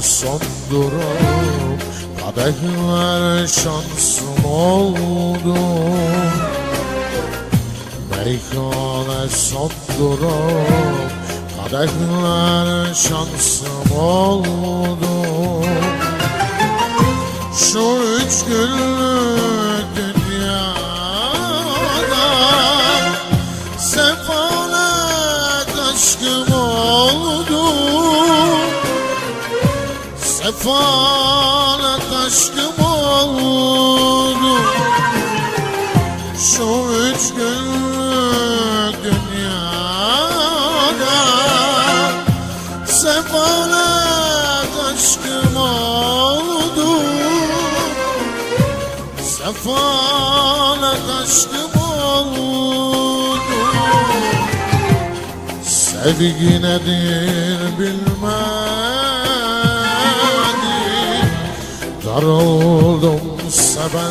Sondurup Kadehler şansım oldu. Meyhane sondurup Kadehler şansım oldu. Şu üç günlük dünyada Sefalet aşkım oldu Sefalet aşkım oldu. Şu üç günlük dünyada Sefalet aşkım oldu. Sefalet aşkım oldu. Sevgi nedir bilmedim Darıldım sevenlere.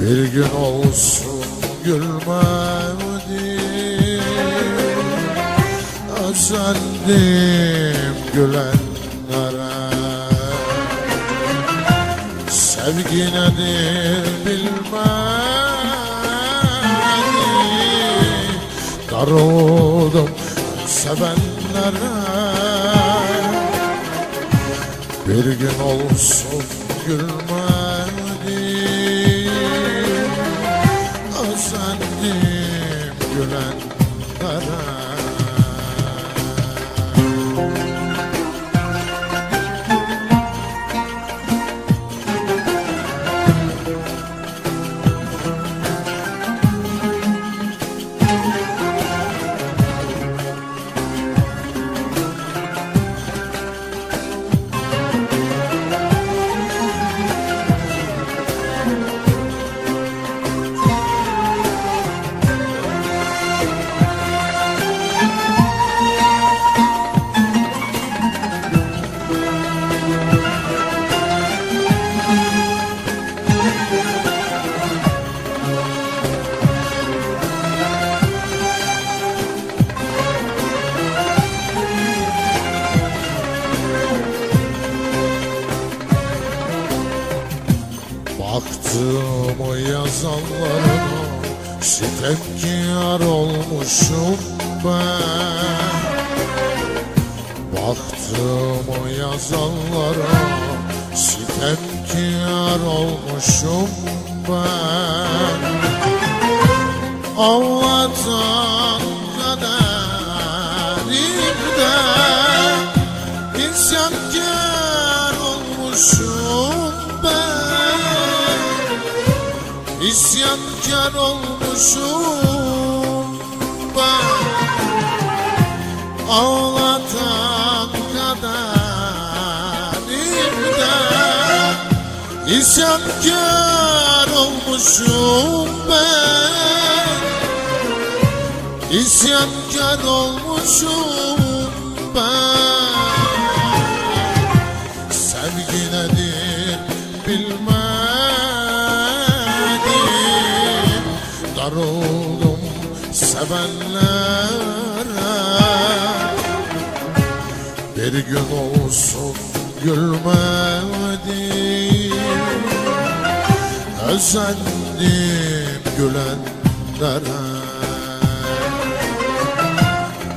Bir gün olsun gülmedim Özendim gülenlere. Sevgi nedir bilmedim Darıldım sevenlere Bir gün olsun gülmedim Baktım o yazanlarına Sitemkar olmuşum ben. Baktım o yazanlara Sitemkar olmuşum ben. Allah'tan İsyankar olmuşum. Ben Ağlatan kaderimde İsyankar olmuşum ben. İsyankar olmuşum ben sevenlere Bir gün olsun gülmedim Özendim gülenlere.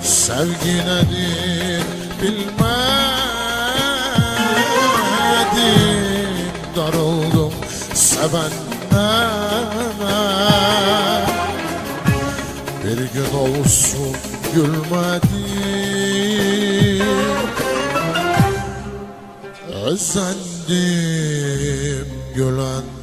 Sevgi nedir bilmedim. Darıldım sevenlere Bir gün olsun gülmedim Özendim gülenlere